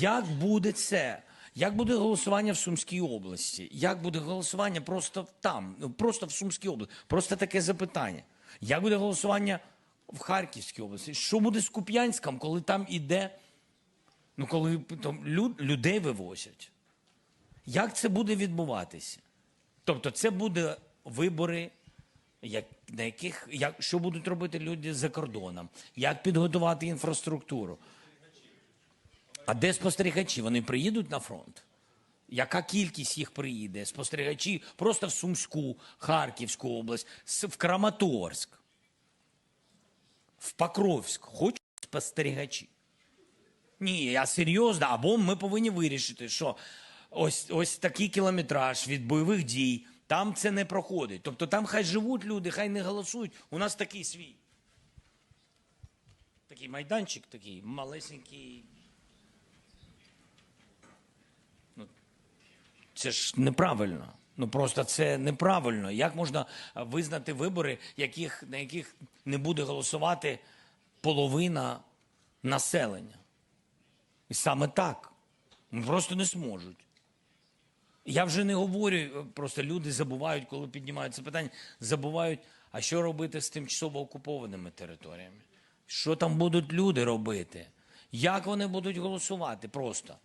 Як буде це? Як буде голосування в Сумській області? Як буде голосування просто там, ну, просто в Сумській області? Просто таке запитання. Як буде голосування в Харківській області? Що буде з Куп'янськом, коли там іде, ну коли там люд, людей вивозять? Як це буде відбуватися? Тобто, це буде вибори, як, на яких як, що будуть робити люди за кордоном, як підготувати інфраструктуру. А де спостерігачі? Вони приїдуть на фронт? Яка кількість їх приїде? Спостерігачі просто в Сумську, Харківську область, в Краматорськ, в Покровськ. Хочуть спостерігачі? Ні, я серйозно. Або ми повинні вирішити, що ось, ось такий кілометраж від бойових дій, там це не проходить. Тобто там хай живуть люди, хай не голосують. У нас такий свій. Такий майданчик, такий малесенький. Це ж неправильно. Ну просто це неправильно. Як можна визнати вибори, яких, на яких не буде голосувати половина населення? І саме так. Ну, Просто не зможуть. Я вже не говорю, е, просто люди забувають, коли піднімають це питання, забувають, а що робити з тимчасово окупованими територіями? Що там будуть люди робити? Як вони будуть голосувати просто?